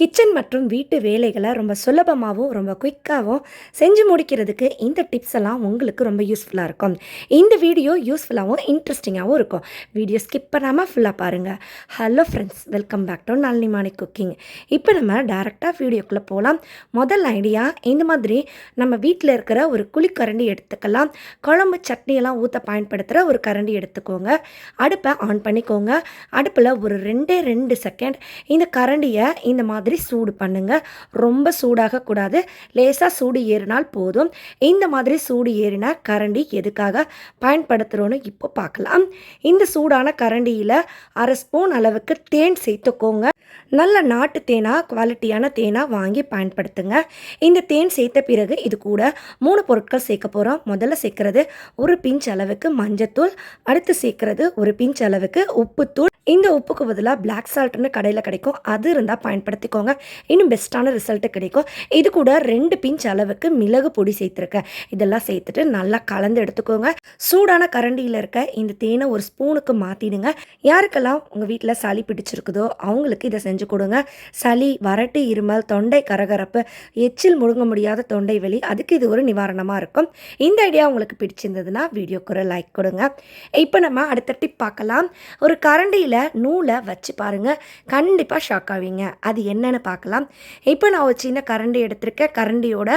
Kitchen மற்றும் வீட்டு வேலைகளை ரொம்ப சுலபமாகவும் ரொம்ப குயிக்காகவும் செஞ்சு முடிக்கிறதுக்கு இந்த டிப்ஸ் எல்லாம் உங்களுக்கு ரொம்ப யூஸ்ஃபுல்லாக இருக்கும். இந்த வீடியோ யூஸ்ஃபுல்லாகவும் இன்ட்ரெஸ்டிங்காகவும் இருக்கும். வீடியோ ஸ்கிப் பண்ணாமல் ஃபுல்லாக பாருங்கள் hello friends welcome back to Nalinimani cooking. இப்போ நம்ம டேரெக்டாக வீடியோக்குள்ளே போகலாம் முதல் ஐடியா இந்த மாதிரி நம்ம வீட்டில் இருக்கிற ஒரு குழிக்கரண்டி எடுத்துக்கலாம். குழம்பு சட்னியெல்லாம் ஊற்ற பயன்படுத்துகிற ஒரு கரண்டி எடுத்துக்கோங்க. அடுப்பை ஆன் பண்ணிக்கோங்க. அடுப்பில் ஒரு ரெண்டே ரெண்டு செகண்ட் இந்த கரண்டியை இந்த மாதிரி சூடு பண்ணுங்க. ரொம்ப சூடாக கூடாது லேசாக சூடு ஏறினால் போதும். இந்த மாதிரி சூடு ஏறினா கரண்டி எதுக்காக பயன்படுத்துகிறோன்னு இப்போ பார்க்கலாம். இந்த சூடான கரண்டியில் அரை ஸ்பூன் அளவுக்கு தேன் சேர்த்துக்கோங்க. நல்ல நாட்டு தேனாக குவாலிட்டியான தேனாக வாங்கி பயன்படுத்துங்க. இந்த தேன் சேர்த்த பிறகு இது கூட மூணு பொருட்கள் சேர்க்க போகிறோம் முதல்ல சேர்க்கறது ஒரு பிஞ்ச் அளவுக்கு மஞ்சத்தூள் அடுத்து சேர்க்கறது ஒரு பிஞ்ச் அளவுக்கு உப்புத்தூள். இந்த உப்புக்கு பதிலாக பிளாக் சால்ட்னு கடையில் கிடைக்கும். அது இருந்தால் பயன்படுத்திக்கோங்க. இன்னும் பெஸ்ட்டான ரிசல்ட்டு கிடைக்கும். இது கூட ரெண்டு பிஞ்ச் அளவுக்கு மிளகு பொடி சேர்த்துருக்கேன். இதெல்லாம் சேர்த்துட்டு நல்லா கலந்து எடுத்துக்கோங்க. சூடான கரண்டியில் இருக்க இந்த தேனை ஒரு ஸ்பூனுக்கு மாற்றிடுங்க யாருக்கெல்லாம் உங்கள் வீட்டில் சளி பிடிச்சிருக்குதோ அவங்களுக்கு இதை செஞ்சு கொடுங்க. சளி வரட்டு இருமல் தொண்டை கரகரப்பு எச்சில் முழுங்க முடியாத தொண்டை வலி அதுக்கு இது ஒரு நிவாரணமாக இருக்கும். இந்த ஐடியா உங்களுக்கு பிடிச்சிருந்ததுன்னா வீடியோக்கு ஒரு லைக் கொடுங்க. இப்போ நம்ம அடுத்த டிப் பார்க்கலாம். ஒரு கரண்டியில் நூலை வச்சு பாருங்கள் கண்டிப்பாக ஷாக் ஆவீங்க. அது என்னன்னு பார்க்கலாம். இப்போ நான் ஒரு சின்ன கரண்டி எடுத்திருக்கேன். கரண்டியோட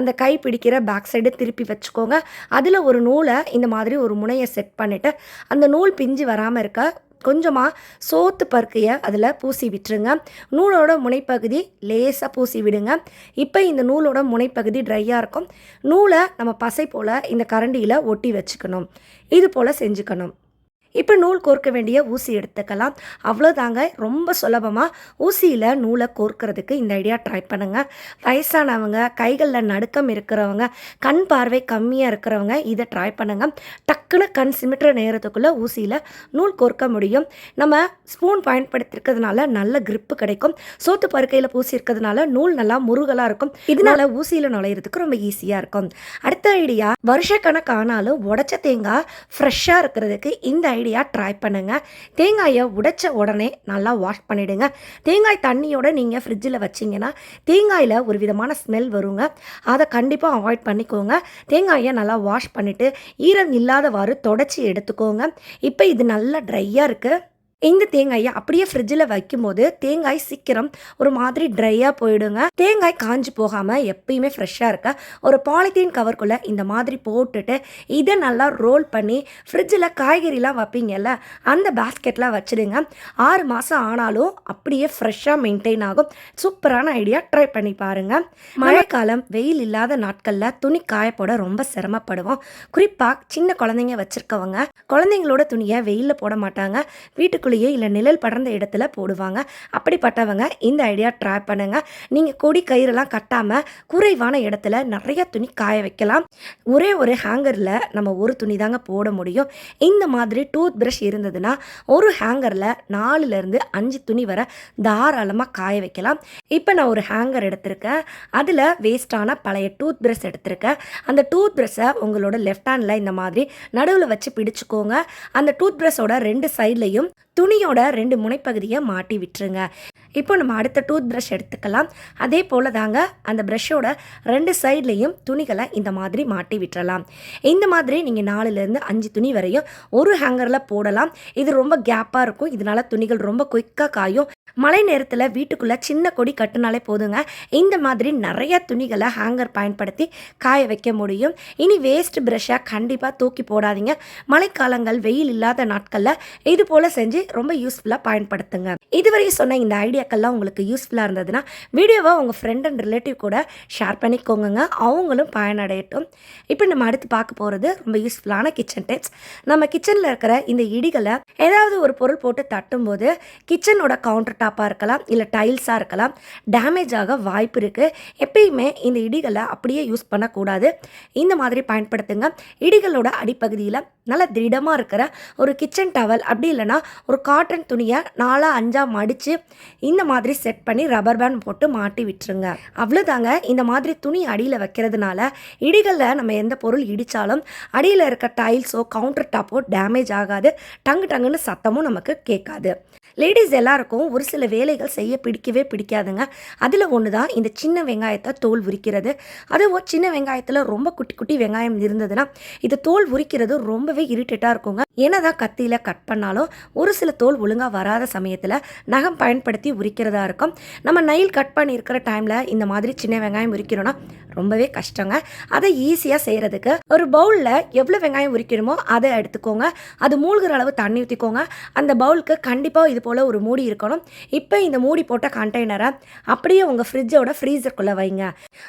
அந்த கை பிடிக்கிற பேக் சைடு திருப்பி வச்சுக்கோங்க. அதில் ஒரு நூலை இந்த மாதிரி ஒரு முனையை செட் பண்ணிவிட்டு அந்த நூல் பிஞ்சு வராமல் இருக்க கொஞ்சமாக சோத்து பருக்கையை அதில் பூசி விட்டுருங்க. நூலோட முனைப்பகுதி லேசாக பூசி விடுங்க. இப்போ இந்த நூலோட முனைப்பகுதி ட்ரையாக இருக்கும். நூலை நம்ம பசை போல் இந்த கரண்டியில் ஒட்டி வச்சுக்கணும். இது போல் செஞ்சுக்கணும். இப்போ நூல் கோர்க்க வேண்டிய ஊசி எடுத்துக்கலாம். அவ்வளோதாங்க ரொம்ப சுலபமாக ஊசியில் நூலை கோர்க்கறதுக்கு இந்த ஐடியா ட்ரை பண்ணுங்கள் வயசானவங்க கைகளில் நடுக்கம் இருக்கிறவங்க கண் பார்வை கம்மியாக இருக்கிறவங்க இதை ட்ரை பண்ணுங்கள் டக்குன்னு கண் சிமிட்டுற நேரத்துக்குள்ளே ஊசியில் நூல் கோர்க்க முடியும். நம்ம ஸ்பூன் பயன்படுத்திருக்கிறதுனால நல்ல கிரிப்பு கிடைக்கும். சோத்து பருக்கையில் பூசி இருக்கிறதுனால நூல் நல்லா முருகலாக இருக்கும். இதனால ஊசியில் நுழையிறதுக்கு ரொம்ப ஈஸியாக இருக்கும். அடுத்த ஐடியா வருஷக்கணக்கானாலும் உடச்ச தேங்காய் ஃப்ரெஷ்ஷாக இருக்கிறதுக்கு இந்த ஐடியா ட்ரை பண்ணுங்க. தேங்காயை உடைச்ச உடனே நல்லா வாஷ் பண்ணிவிடுங்க தேங்காய் தண்ணியோட நீங்கள் ஃப்ரிட்ஜில் வச்சிங்கன்னா தேங்காயில் ஒரு விதமான ஸ்மெல் வருங்க. அதை கண்டிப்பாக அவாய்ட் பண்ணிக்கோங்க. தேங்காயை நல்லா வாஷ் பண்ணிவிட்டு ஈரம் இல்லாதவாறு தொடச்சி எடுத்துக்கோங்க. இப்போ இது நல்லா ட்ரையாக இருக்குது இந்த தேங்காயை அப்படியே ஃப்ரிட்ஜில் வைக்கும்போது தேங்காய் சீக்கிரம் ஒரு மாதிரி ட்ரையாக போயிடுங்க. தேங்காய் காஞ்சு போகாமல் எப்பயுமே ஃப்ரெஷ்ஷாக இருக்க. ஒரு பாலித்தீன் கவர்க்குள்ளே இந்த மாதிரி போட்டுட்டு இதை நல்லா ரோல் பண்ணி ஃப்ரிட்ஜில் காய்கறிலாம் வைப்பீங்கல்ல அந்த பேஸ்கெட்லாம் வச்சுடுங்க. ஆறு மாதம் ஆனாலும் அப்படியே ஃப்ரெஷ்ஷாக மெயின்டைன் ஆகும். சூப்பரான ஐடியா ட்ரை பண்ணி பாருங்கள் மழைக்காலம் வெயில் இல்லாத நாட்களில் துணி காயப்போட ரொம்ப சிரமப்படுவோம். குறிப்பாக சின்ன குழந்தைங்க வச்சுருக்கவங்க. குழந்தைங்களோட துணியை வெயிலில் போட மாட்டாங்க. வீட்டுக்குள்ளே வீட்டுக்குள்ளேயே இல்லை நிழல் படர்ந்த இடத்துல போடுவாங்க. அப்படிப்பட்டவங்க இந்த ஐடியா ட்ரை பண்ணுங்க. நீங்கள் கொடி கயிறெல்லாம் கட்டாமல் குறைவான இடத்துல நிறைய துணி காய வைக்கலாம். ஒரே ஒரு ஹேங்கரில் நம்ம ஒரு துணி தாங்க போட முடியும். இந்த மாதிரி டூத் ப்ரஷ் இருந்ததுன்னா ஒரு ஹேங்கரில் நாலுலேருந்து அஞ்சு துணி வர தாராளமாக காய வைக்கலாம். இப்போ நான் ஒரு ஹேங்கர் எடுத்திருக்கேன். அதில் வேஸ்ட்டான பழைய டூத் ப்ரஷ் எடுத்திருக்கேன். அந்த டூத் ப்ரஷ்ஷை உங்களோட லெஃப்ட் ஹேண்டில் இந்த மாதிரி நடுவில் வச்சு பிடிச்சுக்கோங்க. அந்த டூத் ப்ரஷோட ரெண்டு சைட்லையும் துணியோட ரெண்டு முனைப்பகுதியை மாட்டி விட்டுருங்க. இப்போ நம்ம அடுத்த டூத் ப்ரஷ் எடுத்துக்கலாம். அதே போல் தாங்க அந்த ப்ரஷ்ஷோட ரெண்டு சைட்லேயும் துணிகளை இந்த மாதிரி மாட்டி விட்டுறலாம். இந்த மாதிரி நீங்கள் நாலுலேருந்து அஞ்சு துணி வரையும் ஒரு ஹேங்கரில் போடலாம். இது ரொம்ப கேப்பாக இருக்கும். இதனால துணிகள் ரொம்ப குயிக்காக காயும். மழை நேரத்தில் வீட்டுக்குள்ளே சின்ன கொடி கட்டினாலே போதுங்க. இந்த மாதிரி நிறைய துணிகளை ஹேங்கர் பயன்படுத்தி காய வைக்க முடியும். இனி வேஸ்ட் ப்ரெஷ்ஷாக கண்டிப்பாக தூக்கி போடாதீங்க. மழைக்காலங்கள் வெயில் இல்லாத நாட்களில் இது போல் செஞ்சு ரொம்ப யூஸ்ஃபுல்லாக பயன்படுத்துங்க. இதுவரை சொன்ன இந்த ஐடியாக்கள்லாம் உங்களுக்கு யூஸ்ஃபுல்லாக இருந்ததுன்னா வீடியோவை உங்கள் ஃப்ரெண்ட் அண்ட் ரிலேட்டிவ் கூட ஷேர் பண்ணிக்கோங்க அவங்களும் பயனடையட்டும். இப்போ நம்ம அடுத்து பார்க்க போகிறது ரொம்ப யூஸ்ஃபுல்லான கிச்சன் டிப்ஸ் நம்ம கிச்சனில் இருக்கிற இந்த இடிகளை ஏதாவது ஒரு பொருள் போட்டு தட்டும்போது கிச்சனோட கவுண்டர் டாப்பாக இருக்கலாம் இல்லை டைல்ஸாக இருக்கலாம் டேமேஜ் ஆக வாய்ப்பு இருக்குது எப்பயுமே இந்த இடிகளை அப்படியே யூஸ் பண்ணக்கூடாது. இந்த மாதிரி பயன்படுத்துங்க. இடிகளோட அடிப்பகுதியில் நல்ல திடமாக இருக்கிற ஒரு கிச்சன் டவல் அப்படி இல்லைன்னா ஒரு காட்டன் துணியை நாலாக அஞ்சாக மடித்து இந்த மாதிரி செட் பண்ணி ரப்பர் பேண்ட் போட்டு மாட்டி விட்டுருங்க. அவ்வளோதாங்க இந்த மாதிரி துணி அடியில் வைக்கிறதுனால இடிகளில் நம்ம எந்த பொருள் இடித்தாலும் அடியில் இருக்க டைல்ஸோ கவுண்டர் டாப்போ டேமேஜ் ஆகாது. டங்கு டங்குன்னு சத்தமும் நமக்கு கேட்காது. லேடிஸ் எல்லாருக்கும் ஒரு சில வேலைகள் செய்ய பிடிக்கவே பிடிக்காதுங்க. அதில் ஒன்று தான் இந்த சின்ன வெங்காயத்தை தோல் உரிக்கிறது. அதுவும் சின்ன வெங்காயத்தில் ரொம்ப குட்டி குட்டி வெங்காயம் இருந்ததுன்னா இது தோல் உரிக்கிறது ரொம்பவே இரிட்டேட்டாக இருக்குங்க. என்னதான் கத்தியில் கட் பண்ணாலும் ஒரு சில தோல் ஒழுங்காக வராத சமயத்தில் நகம் பயன்படுத்தி உரிக்கிறதா இருக்கும். நம்ம நைல் கட் பண்ணியிருக்கிற டைமில் இந்த மாதிரி சின்ன வெங்காயம் உரிக்கிறோன்னா ரொம்பவே கஷ்டங்க. அதை ஈஸியாக செய்கிறதுக்கு ஒரு பவுலில் எவ்வளோ வெங்காயம் உரிக்கணுமோ அதை எடுத்துக்கோங்க. அது மூழ்கிற அளவு தண்ணி ஊற்றிக்கோங்க அந்த பவுலுக்கு கண்டிப்பாக இது போல் ஒரு மூடி இருக்கணும். இப்போ இந்த மூடி போட்ட கண்டெய்னரை அப்படியே உங்கள் ஃப்ரிட்ஜோட ஃப்ரீசருக்குள்ளே வைங்க.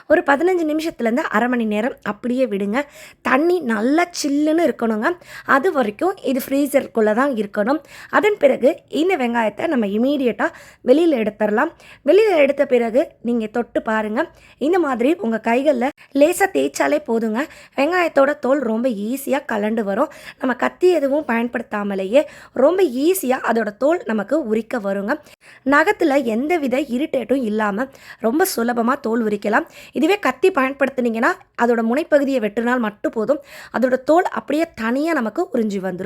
ஒரு பதினஞ்சு நிமிஷத்துலேருந்து அரை மணி நேரம் அப்படியே விடுங்க. தண்ணி நல்லா சில்லுன்னு இருக்கணுங்க. அது வரைக்கும் இது ஃப்ரீசருக்குள்ளே தான் இருக்கணும். அதன் பிறகு இந்த வெங்காயத்தை நம்ம இமீடியட்டாக வெளியில் எடுத்துடலாம். வெளியில் எடுத்த பிறகு நீங்கள் தொட்டு பாருங்கள் இந்த மாதிரி உங்கள் கைகளில் லேசாக தேய்ச்சாலே போதுங்க. வெங்காயத்தோட தோல் ரொம்ப ஈஸியாக கலண்டு வரும். நம்ம கத்தி எதுவும் பயன்படுத்தாமலேயே ரொம்ப ஈஸியாக அதோட தோல் நமக்கு உரிக்க வருங்க. நகத்தில் எந்த வித இரிட்டேட்டும் இல்லாமல் ரொம்ப சுலபமாக தோல் உரிக்கலாம். இதுவே கத்தி பயன்படுத்துனீங்கன்னா அதோட முனைப்பகுதியை வெட்டினால் மட்டும் போதும். அதோட தோல் அப்படியே தனியாக நமக்கு உறிஞ்சி வந்துடும்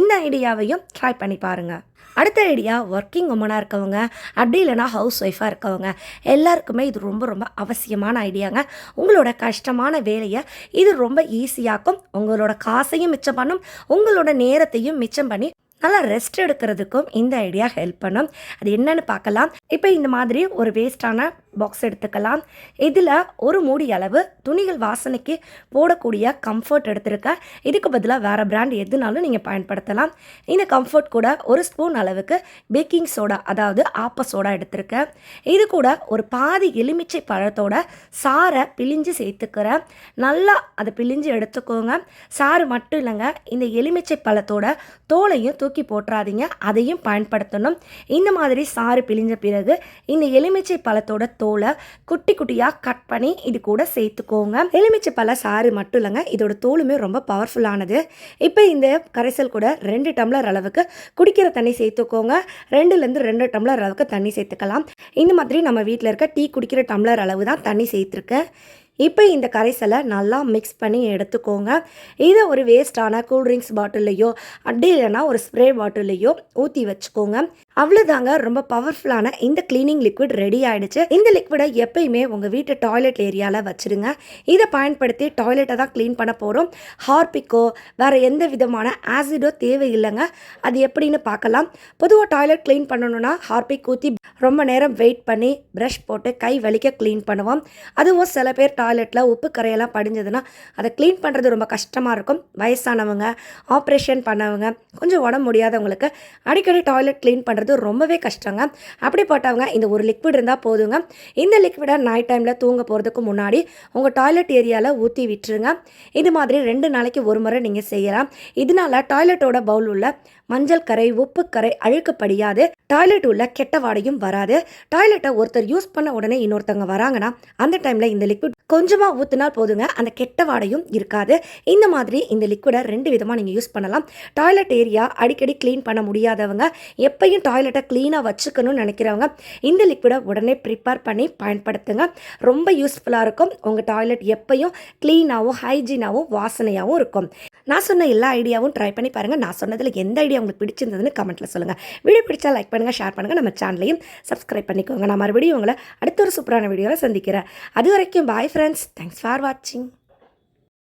இந்த ஐடியாவையும் ட்ரை பண்ணி பாருங்கள் அடுத்த ஐடியா ஒர்க்கிங் உமனாக இருக்கவங்க அப்படி இல்லைனா ஹவுஸ் ஒய்ஃபாக இருக்கவங்க. எல்லாருக்குமே இது ரொம்ப ரொம்ப அவசியமான ஐடியாங்க. உங்களோட கஷ்டமான வேலையை இது ரொம்ப ஈஸியாக்கும் உங்களோட காசையும் மிச்சம் பண்ணும். உங்களோட நேரத்தையும் மிச்சம் பண்ணி நல்லா ரெஸ்ட் எடுக்கிறதுக்கும் இந்த ஐடியா ஹெல்ப் பண்ணும். அது என்னன்னு பார்க்கலாம். இப்போ இந்த மாதிரி ஒரு வேஸ்டான பாக்ஸ் எடுத்துக்கலாம். இதில் ஒரு மூடி அளவு துணிகள் வாசனைக்கு போடக்கூடிய கம்ஃபர்ட் எடுத்திருக்கேன். இதுக்கு பதிலாக வேறு பிராண்ட் எதுனாலும் நீங்கள் பயன்படுத்தலாம். இந்த கம்ஃபர்ட் கூட ஒரு ஸ்பூன் அளவுக்கு பேக்கிங் சோடா அதாவது ஆப்ப சோடா எடுத்திருக்கேன். இது கூட ஒரு பாதி எலுமிச்சை பழத்தோட சாரை பிழிஞ்சு சேர்த்துக்கிறேன். நல்லா அதை பிழிஞ்சு எடுத்துக்கோங்க. சாறு மட்டும் இல்லைங்க இந்த எலுமிச்சை பழத்தோட தோலையும் தூக்கி போட்டுறாதீங்க. அதையும் பயன்படுத்தணும். இந்த மாதிரி சாறு பிழிஞ்ச பிறகு இந்த எலுமிச்சை பழத்தோட தோலை குட்டி குட்டியாக கட் பண்ணி இது கூட சேர்த்துக்கோங்க. எலுமிச்சை பழ சாறு மட்டும் இல்லைங்க இதோட தோலுமே ரொம்ப பவர்ஃபுல்லானது இப்போ இந்த கரைசல் கூட ரெண்டு டம்ளர் அளவுக்கு குடிக்கிற தண்ணி சேர்த்துக்கோங்க. ரெண்டுலேருந்து ரெண்டு டம்ளர் அளவுக்கு தண்ணி சேர்த்துக்கலாம். இந்த மாதிரி நம்ம வீட்டில் இருக்க டீ குடிக்கிற டம்ளர் அளவு தான் தண்ணி சேர்த்துருக்கேன் இப்போ இந்த கரைசலை நல்லா மிக்ஸ் பண்ணி எடுத்துக்கோங்க. இதை ஒரு வேஸ்டான கூல்ட்ரிங்க்ஸ் பாட்டில்லையோ அப்படி இல்லைன்னா ஒரு ஸ்ப்ரே பாட்டில்லையோ ஊற்றி வச்சுக்கோங்க. அவ்வளோதாங்க ரொம்ப பவர்ஃபுல்லான இந்த க்ளீனிங் லிக்விட் ரெடி ஆயிடுச்சு. இந்த லிக்விடை எப்பயுமே உங்கள் வீட்டு டாய்லெட் ஏரியாவில் வச்சுருங்க. இதை பயன்படுத்தி டாய்லெட்டை தான் க்ளீன் பண்ண போகிறோம் ஹார்பிக்கோ வேறு எந்த விதமான ஆசிடோ தேவையில்லைங்க. அது எப்படின்னு பார்க்கலாம். பொதுவாக டாய்லெட் க்ளீன் பண்ணணும்னா ஹார்பிக் ஊற்றி ரொம்ப நேரம் வெயிட் பண்ணி ப்ரஷ் போட்டு கை வலிக்க க்ளீன் பண்ணுவோம். அதுவும் சில பேர் டாய்லெட்டில் உப்பு கரையெல்லாம் படிஞ்சதுன்னா அதை க்ளீன் பண்ணுறது ரொம்ப கஷ்டமாக இருக்கும். வயசானவங்க ஆப்ரேஷன் பண்ணவங்க கொஞ்சம் உடம்பு முடியாதவங்களுக்கு அடிக்கடி டாய்லெட் க்ளீன் பண்ணுறது ரொம்பவே கஷ்டங்க. அப்படிப்பட்டவங்க இந்த ஒரு லிக்விட் இருந்தால் போதுங்க. இந்த லிக்விடை நைட் டைமில் தூங்க போகிறதுக்கு முன்னாடி உங்கள் டாய்லெட் ஏரியாவில் ஊற்றி விட்டுருங்க. இது மாதிரி ரெண்டு நாளைக்கு ஒரு முறை நீங்கள் செய்யலாம். இதனால டாய்லெட்டோட பவுல் உள்ள மஞ்சள் கரை உப்பு கரை அழுக்கு படியாது. டாய்லெட் உள்ள கெட்ட வாடையும் வராது. டாய்லெட்டை ஒருத்தர் யூஸ் பண்ண உடனே இன்னொருத்தவங்க வராங்கன்னா அந்த டைமில் இந்த லிக்விட் கொஞ்சமாக ஊற்றினால் போதுங்க அந்த கெட்ட வாடையும் இருக்காது. இந்த மாதிரி இந்த லிக்விடை ரெண்டு விதமாக நீங்கள் யூஸ் பண்ணலாம். டாய்லெட் ஏரியா அடிக்கடி க்ளீன் பண்ண முடியாதவங்க எப்பையும் டாய்லெட்டை க்ளீனாக வச்சுக்கணும்னு நினைக்கிறவங்க இந்த லிக்விடை உடனே ப்ரிப்பேர் பண்ணி பயன்படுத்துங்க. ரொம்ப யூஸ்ஃபுல்லாக இருக்கும். உங்கள் டாய்லெட் எப்பையும் க்ளீனாகவும் ஹைஜீனாகவும் வாசனையாகவும் இருக்கும். நான் சொன்ன எல்லா ஐடியாவும் ட்ரை பண்ணி பாருங்கள் நான் சொன்னதில் எந்த ஐடியா உங்களுக்கு பிடிச்சிருந்ததுன்னு கமெண்ட்டில் சொல்லுங்கள் வீடியோ பிடிச்சா லைக் பண்ணி பண்ணுங்கள் ஷேர் பண்ணுங்கள் நம்ம சேனலையும் சப்ஸ்கிரைப் பண்ணிக்கோங்க. நான் மறுபடியும் உங்களை அடுத்த ஒரு சூப்பரான வீடியோவில் சந்திக்கிறேன். அது வரைக்கும் பாய் ஃப்ரெண்ட்ஸ் தேங்க்ஸ் ஃபார் வாட்சிங்